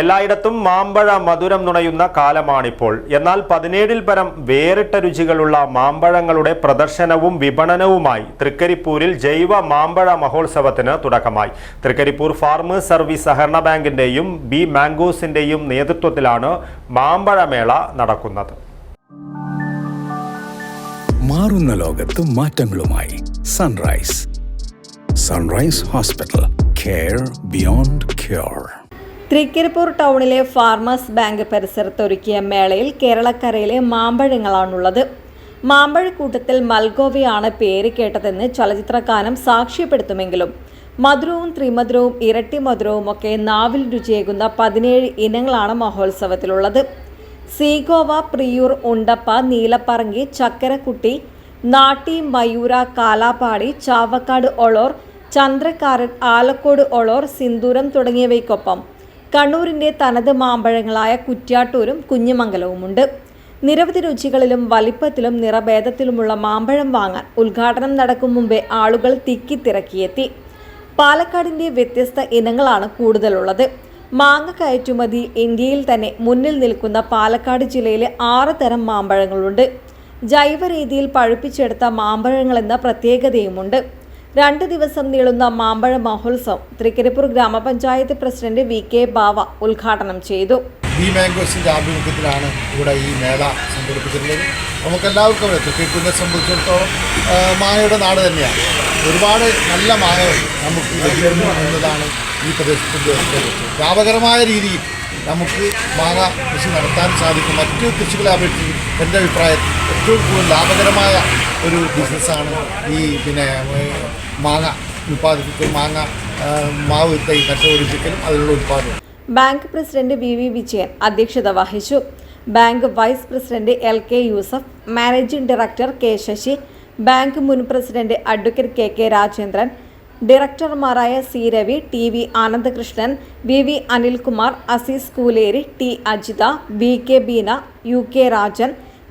എല്ലായിടത്തും മാമ്പഴ മധുരം നുണയുന്ന കാലമാണിപ്പോൾ. എന്നാൽ പതിനേഴിൽ പരം വേറിട്ട രുചികളുള്ള മാമ്പഴങ്ങളുടെ പ്രദർശനവും വിപണനവുമായി തൃക്കരിപ്പൂരിൽ ജൈവ മാമ്പഴ മഹോത്സവത്തിന് തുടക്കമായി. തൃക്കരിപ്പൂർ ഫാർമേഴ്സ് സർവീസ് സഹകരണ ബാങ്കിന്റെയും ബി മാംഗോസിന്റെയും നേതൃത്വത്തിലാണ് മാമ്പഴമേള നടക്കുന്നത്. മാറുന്ന ലോകത്ത് മാറ്റങ്ങളുമായി sunrise. Sunrise hospital care beyond cure. Thrikkaripur ടൗണിലെ ഫാർമേഴ്സ് ബാങ്ക് പരിസരത്ത് ഒരുക്കിയ മേളയിൽ കേരളക്കരയിലെ മാമ്പഴങ്ങളാണുള്ളത്. മാമ്പഴക്കൂട്ടത്തിൽ മൽഗോവയാണ് പേര് കേട്ടതെന്ന് ചലച്ചിത്രകാനം സാക്ഷ്യപ്പെടുത്തുമെങ്കിലും മധുരവും ത്രിമധുരവും ഇരട്ടി മധുരവും ഒക്കെ നാവിൽ രുചിയേകുന്ന പതിനേഴ് ഇനങ്ങളാണ് മഹോത്സവത്തിലുള്ളത്. സീഗോവ പ്രിയൂർ ഉണ്ടപ്പ നീലപ്പറങ്കി ചക്കരക്കുട്ടി നാട്ടി മയൂര കാലാപ്പാടി ചാവക്കാട് ഒളോർ ചന്ദ്രക്കാരൻ ആലക്കോട് ഒളോർ സിന്ദൂരം തുടങ്ങിയവയ്ക്കൊപ്പം കണ്ണൂരിന്റെ തനത് മാമ്പഴങ്ങളായ കുറ്റ്യാട്ടൂരും കുഞ്ഞിമംഗലവുമുണ്ട്. നിരവധി രുചികളിലും വലിപ്പത്തിലും നിറഭേദത്തിലുമുള്ള മാമ്പഴം വാങ്ങാൻ ഉദ്ഘാടനം നടക്കും മുമ്പേ ആളുകൾ തിക്കിത്തിരക്കിയെത്തി പാലക്കാടിന്റെ വ്യത്യസ്ത ഇനങ്ങളാണ് കൂടുതലുള്ളത്. മാങ്ങ കയറ്റുമതി ഇന്ത്യയിൽ തന്നെ മുന്നിൽ നിൽക്കുന്ന പാലക്കാട് ജില്ലയിലെ ആറ് തരം മാമ്പഴങ്ങളുണ്ട്. ജൈവ രീതിയിൽ പഴുപ്പിച്ചെടുത്ത മാമ്പഴങ്ങളെന്ന പ്രത്യേകതയുമുണ്ട്. രണ്ട് ദിവസം നീളുന്ന മാമ്പഴ മഹോത്സവം തൃക്കരിപ്പൂർ ഗ്രാമപഞ്ചായത്ത് പ്രസിഡന്റ് വി കെ ബാവ ഉദ്ഘാടനം ചെയ്തു. ഈ മാംഗോസിന്റെ ആഭിമുഖ്യത്തിലാണ് ഇവിടെ ഈ മേള സംഘടിപ്പിച്ചിട്ടുള്ളത്. നമുക്കെല്ലാവർക്കും അറിയാം തൃക്കരിപ്പൂരിനെ സംബന്ധിച്ചിടത്തോളം മായയുടെ നാട് തന്നെയാണ്. ഒരുപാട് നല്ല മാങ്ങകൾ നമുക്ക് എന്നതാണ് ഈ പ്രദേശത്തിന്റെ വ്യാപകരമായ രീതിയിൽ നമുക്ക് മാങ്ങ കൃഷി നടത്താൻ സാധിക്കും. മറ്റു കൃഷികളെ അപേക്ഷിച്ച് എന്റെ അഭിപ്രായത്തിൽ ഏറ്റവും കൂടുതൽ ലാഭകരമായ ഒരു ബിസിനസ്സാണ് ഈ പിന്നെ മാങ്ങ ഉൽപ്പാദിപ്പിക്കൽ മാങ്ങ മാവ് തൈ നട്ടുപിടിപ്പിക്കലും അതിനുള്ള ഉൽപ്പാദനം. Bank president V V Vijayan അധ്യക്ഷത വഹിച്ചു. Bank vice president L K Yusuf managing director K Sasi bank മുൻ president advocate K K Rajendran ഡയറക്ടർമാരായ C Ravi T V Anandakrishnan V V Anilkumar Azeez Kooleri T Ajitha B K Beena U K Rajan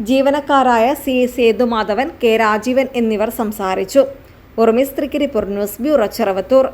ജീവനക്കാരായ C Sethumadhavan K Rajeevan എന്നിവർ സംസാരിച്ചു. ഉറുമിസ് Thrikkaripur news bureau ചെറവത്തൂർ.